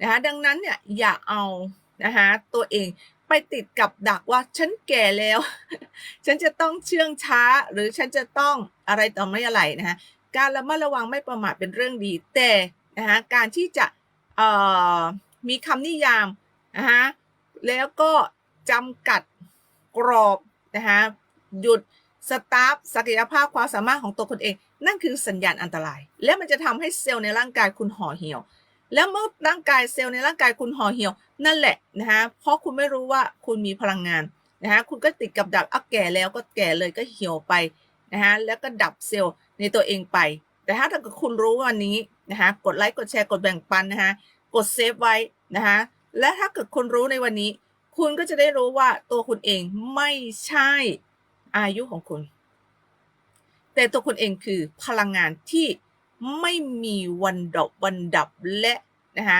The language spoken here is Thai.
นะคะดังนั้นเนี่ยอย่าเอานะคะตัวเองไปติดกับดักว่าฉันแก่แล้ว ฉันจะต้องเชื่องช้าหรือฉันจะต้องอะไรต่อไม่อะไรนะคะการระมัดระวังไม่ประมาทเป็นเรื่องดี แต่นะคะการที่จะมีคำนิยามนะคะแล้วก็จำกัดกรอบนะคะหยุดสตาร์ฟศักยภาพความสามารถของตัวคนเอง นั่นคือสัญญาณอันตราย และมันจะทำให้เซลล์ในร่างกายคุณห่อเหี่ยว แล้วเมื่อร่างกายเซลล์ในร่างกายคุณห่อเหี่ยวนั่นแหละนะคะเพราะคุณไม่รู้ว่าคุณมีพลังงานนะคะคุณก็ติดกับดักอะแก่แล้วก็แก่เลยก็เหี่ยวไปนะคะแล้วก็ดับเซลล์ในตัวเองไป แต่ถ้าถ้าเกิดคุณรู้วันนี้นะคะกดไลค์กดแชร์กดแบ่งปันนะคะกดเซฟไว้นะคะและถ้าเกิดคุณรู้ในวันนี้ คุณก็จะได้รู้ว่าตัวคุณเองไม่ใช่อายุของคุณ แต่ตัวคุณเองคือพลังงานที่ ไม่มีวันดอกวันดับและนะคะ